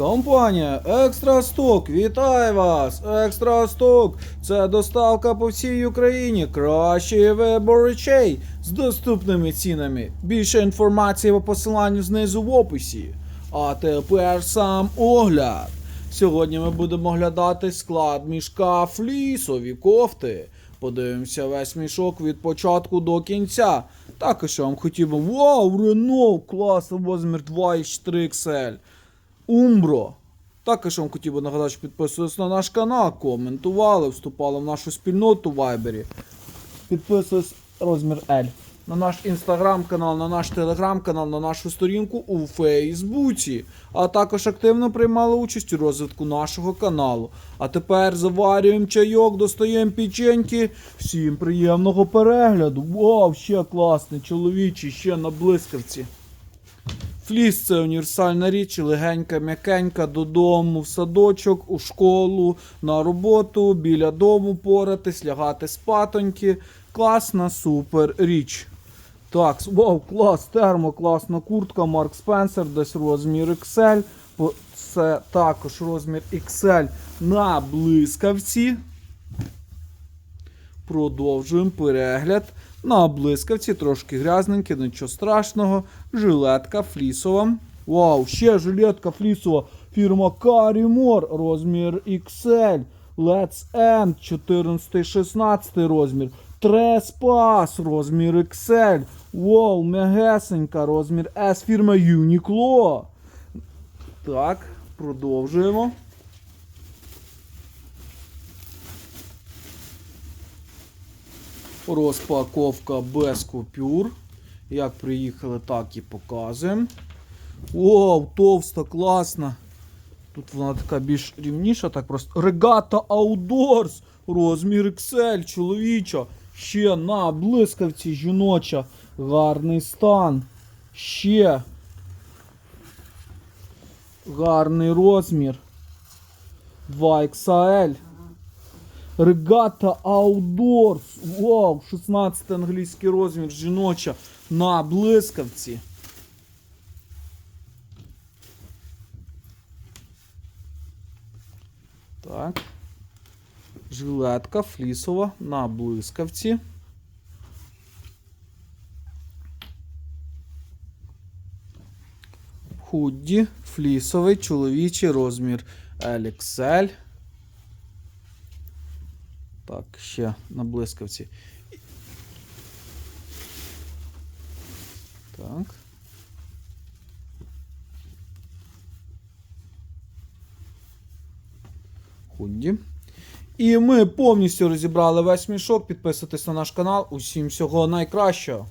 Компанія Екстра Сток вітає вас! Екстра Сток це доставка по всій Україні. Кращий вибор речей з доступними цінами. Більше інформації по посиланню знизу в описі. А тепер сам огляд. Сьогодні ми будемо оглядати склад мішка флісові кофти. Подивимося весь мішок від початку до кінця. Також я вам хотів. Вау, Рено! Клас, розмір 2,4 XL. Умбро. Також вам хотів би нагадати, що підписувались на наш канал, коментували, вступали в нашу спільноту в Вайбері. Підписуйтесь розмір L. На наш інстаграм-канал, на наш телеграм-канал, на нашу сторінку у Фейсбуці. А також активно приймали участь у розвитку нашого каналу. А тепер заварюємо чайок, достаємо печеньки. Всім приємного перегляду. Вау, ще класний, чоловічий, ще на блискавці. Фліс це універсальна річ, легенька, м'якенька, додому, в садочок, у школу, на роботу, біля дому поратись, лягати спатоньки. Класна, супер річ. Так, вау, клас, термо, класна куртка, Марк Спенсер, десь розмір XL. Це також розмір XL на блискавці. Продовжуємо перегляд. На блискавці трошки грязненькі, нічого страшного. Жилетка флісова. Вау, ще жилетка флісова. Фірма Карімор, розмір XL. Let's End 14-16 розмір. Треспас, розмір XL. Вау, мегесенька, розмір S, фірма Uniqlo. Так, продовжуємо. Розпаковка без купюр. Як приїхали, так і показуємо. Вау, товста, класна. Тут вона така більш рівніша, так просто. Регата Outdoors. Розмір XL, чоловіча. Ще на блискавці жіноча. Гарний стан. Ще. Гарний розмір. 2XL. Регата Outdoors. Вау, 16 англійський розмір, жіноча на блискавці. Так. Жилетка флісова на блискавці. Худді флісовий чоловічий розмір LXL. Так, ще на блискавці. Так. Худді. І ми повністю розібрали весь мішок. Підписуйтесь на наш канал. Усім всього найкращого.